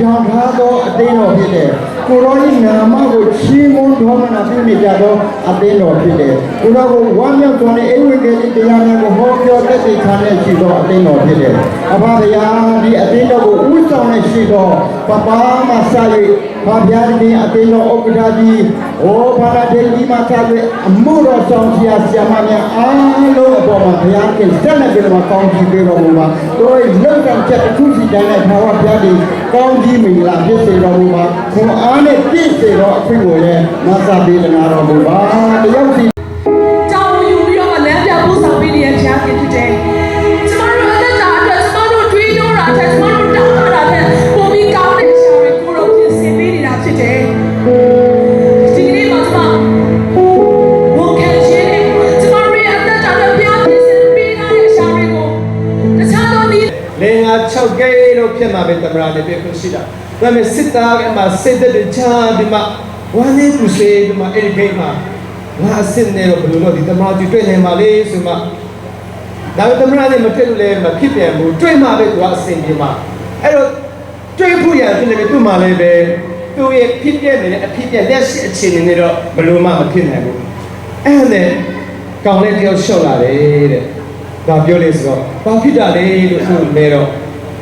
ထောင်ထားသောအသင်းတော်ဖြစ်တယ်ကိုရောဤနာမကိုချီးမွမ်းတော်မနာပြုနေကြသောအသင်းတော်ဖြစ်တယ်ကိုရောကိုဝမ်းမြောက်တော်နဲ့အိဝေကေတိတရားများကိုဟောပြောတတ်သိခံတဲ့ရှိသောအသင်းတော်ဖြစ်တယ်အဖဗျာဒီ ရှိသောပပမဆာ၍ဖဗျာဒီအသင်းတော်ဥက္ကဋ္ဌကြီးဩဘာသာဒေကြီးမှာဆာ၍အမှုတော်ဆောင်ဆရာဆရာမများအားလုံးအပေါ်မှာဘုရားခင်ဆက်လက်ပြီးတော့ကောင်းချီးပေးတော်မူပါတို့ရဲ့လောကချက်တစ်ခုစီတိုင်းနဲ့ဘာဝဘုရားဒီကောင်းကြီးမင်္ဂလာဖြစ်စေတော်မူပါခွန်အားနဲ့ပြည့်စေတော်အခွင့်ကိုလည်းမဆာပေးနာတော်မူပါတယောက်စီကြောင်ယူပြီးတော့လမ်းပြပို့ဆောင်ပေးနေတဲ့ဘုရားခင်ဖြစ်တ မှာပဲတမရာနဲ့ပြည့်ရှိတာဒါပေမဲ့စစ်သားကမှစစ်တဲ့ချာဒီမှာဝမ်းနေသူစေဒီမှာအဲ့ဒီဂိတ်မှာငါအစ်စ်နေတော့ဘယ်လိုလုပ်ဒီတမရာဒီတွေ့နေမှာလေဆိုမှဒါပေမဲ့တမရာနဲ့မဖြစ်လို့လည်းမဖြစ်ပြန်ဘူးတွေ့မှာပဲသူကအစင်ပြေမှာအဲ့တော့တွေ့ဖို့ရတဲ့လည်းသူ့မှာလည်းပဲသူ့ရဲ့ဖြစ်ပြနေတဲ့အဖြစ်ပြလက်ရှိအခြေအနေနဲ့တော့ဘယ်လိုမှမဖြစ်နိုင်ဘူးအဲ့ဒါနဲ့ကောင်းလေးတယောက်ရှော့လာတယ်တဲ့ဒါပြောလေဆိုတော့ဘာဖြစ်တာလဲလို့ဆိုနေတော့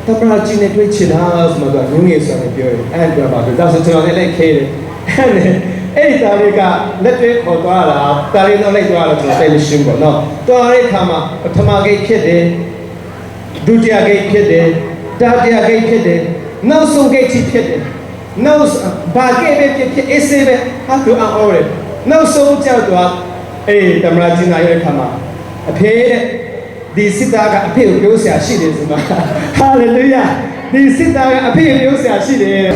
တပရာကြီးနဲ့တွေ့ချင်တာဆိုတော့ငုံငယ်ဆိုတယ်ပြောတယ်အဲ့ဒါပါဒါဆိုကျွန်တော်လည်းလိုက်ခဲတယ်အဲ့ဒါအဲ့ဒီသားလေးကလက်တွေခေါ်သွားတာတာလေးတော့လိုက်သွားတော့ကျွန်တော်တယ်လီရှင်းပေါ့နော်သွားတဲ့အခါမှာပထမဂိတ်ဖြစ်တယ်ဒုတိယဂိတ်ဖြစ်တယ်တတိယဂိတ်ဖြစ်တယ်နောက်ဆုံးဂိတ်ကြီးဖြစ်တယ်နောက်ဘာဂိတ်ပဲဖြစ်ဖြစ်အေးစေးပဲဟာသူအော်ရဲနောက်ဆုံးကြောက်သွားအေးတမရာကြီးနာရဲ့အခါမှာအဖေတဲ့ ဒီစစ်သားကအဖေကိုပြောဆရာရှိတယ်ဆိုတော့ဟာလေလုယာဒီစစ်သားကအဖေကိုပြောဆရာရှိတယ်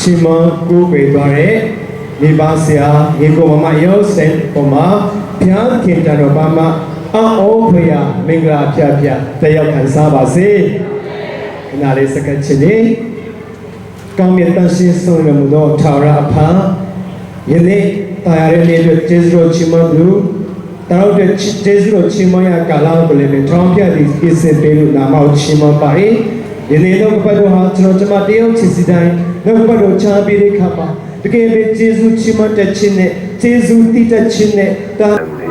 ရှင်မကိုပေသွားတဲ့မိဘဆရာရေကိုမမယောဆန်ပေါ်မှာဘုရားခင်တတော်ဘာမအောဖေယမင်္ဂလာပြပြတက်ရောက်ခံစားပါစေခဏလေးစကတ်ချင်းလေးကောင်းမြတ်တန်ရှင်းဆုံးရမှုသောထာဝရအဖာယနေ့တာယာရဲ့နေ့အတွက်ကျေးဇူးတော်ချီးမွမ်းလို့တောင်းတဲ့ကျေးဇူးတော်ချီးမွမ်းရကာလကိုလည်းထောင်းပြသည့်ပြည့်စင်ပေးလို့နာမကိုချီးမွမ်းပါ၏ ယနေ့တော့ဘတ်တော်ဟာကျွန်တော်ကျမတယောက်ချစ်စီတိုင်းတော့ဘတ်တော်ချားပြီးတဲ့ခါမှာတကယ်ပဲကျေးဇူးချီးမွမ်းတဲ့ခြင်းနဲ့ကျေးဇူးတည်တဲ့ခြင်းနဲ့တာ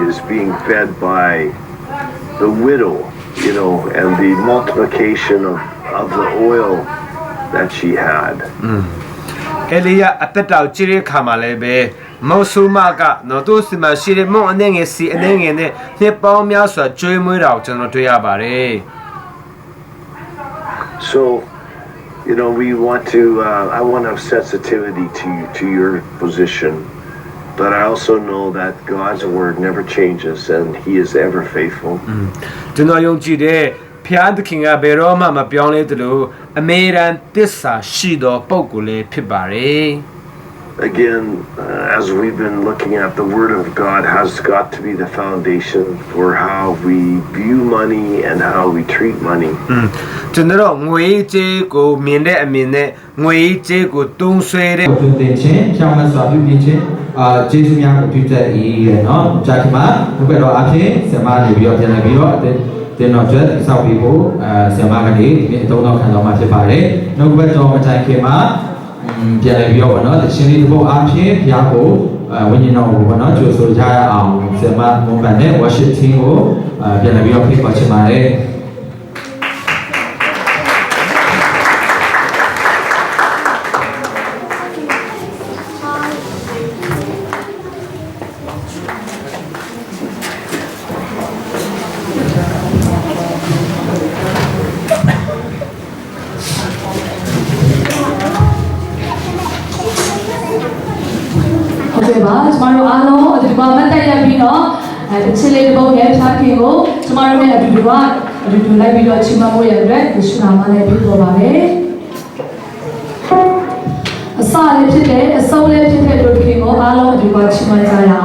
is being fed by the widow, you know, and the multiplication of, of the oil that she had. အဲလီယာအသက်တောင်ကြီးတဲ့ခါမှာလည်းပဲမောဆူမာကနော်သူစီမရှိတဲ့မွန်အနေငယ်စီအနေငယ်နဲ့နှစ်ပေါင်းများစွာကျွေးမွေးတာကိုကျွန်တော်တွေ့ရပါတယ် So, you know, we want to, uh, I want to have sensitivity to, to your position, but I also know that God's word never changes and He is ever faithful. ကျွန်တော်ယုံကြည်တဲ့ဖျားသခင်ကဘယ်တော့မှမပြောင်းလဲသလိုအမေရန်တစ္ဆာရှိသောပုံကိုယ်လေးဖြစ်ပါတယ် Again, uh, as we've been looking at, the word of God has got to be the foundation for how we view money and how we treat money. ကျွန်တော်ငွေကြေးကိုမြင်တဲ့အမြင်နဲ့ငွေကြေးကိုတုံးဆွဲတဲ့တွင်တင်ခြင်းဖြောင်းမစွာပြုပြင်ခြင်းအာကျေးဇူးများကိုပြုတတ်၏ရဲ့နော်ကြာခမှာဘုရားတော်အဖြစ်ဆမနေပြီးတော့ပြန်လာပြီးတော့အတင်းတင်တော်ကျွတ်ဆောက်ပြီးဖို့အဲဆမကနေဒီနေ့အသုံးတော်ခံတော်မှာဖြစ်ပါတယ်နှုတ်ဘတ်တော်မတိုင်ခင်မှာ ပြန်လာပြီးတော့ဗောနော်တရှင်လေးတစ်ပုတ်အဖြစ်ဘုရားကိုဝိညာဉ်တော်ကိုဗောနော်ကြိုဆိုကြရအောင်ဆမမွန်ပန်နဲ့ worship team ကိုပြန်လာပြီးတော့ဖိတ်ခေါ်ချင်ပါတယ် တို့အားလုံးဒီမှာမတ်တက်ရပြီးတော့အဲတစ်ချစ်လေးတစ်ပုတ်ရဲ့ဖြားခင်ကိုကျမတို့နဲ့အတူတူကအတူတူလိုက်ပြီးတော့ချီးမွမ်းဖို့ရတဲ့ယေရှုနာမနဲ့ပြုတော်ပါတယ်အစလေးဖြစ်တဲ့အဆုံးလေးဖြစ်တဲ့တို့ခင်ကိုအားလုံးအတူတူချီးမွမ်းကြရအောင်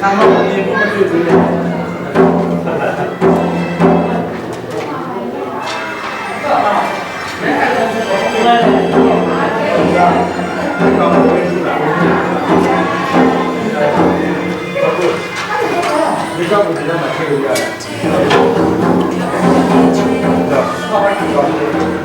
ทางเราผมมีพวกมันอยู่ตรงนี้ไม่ชอบคุณจะมาเที่ยวกันเข้าไปก่อน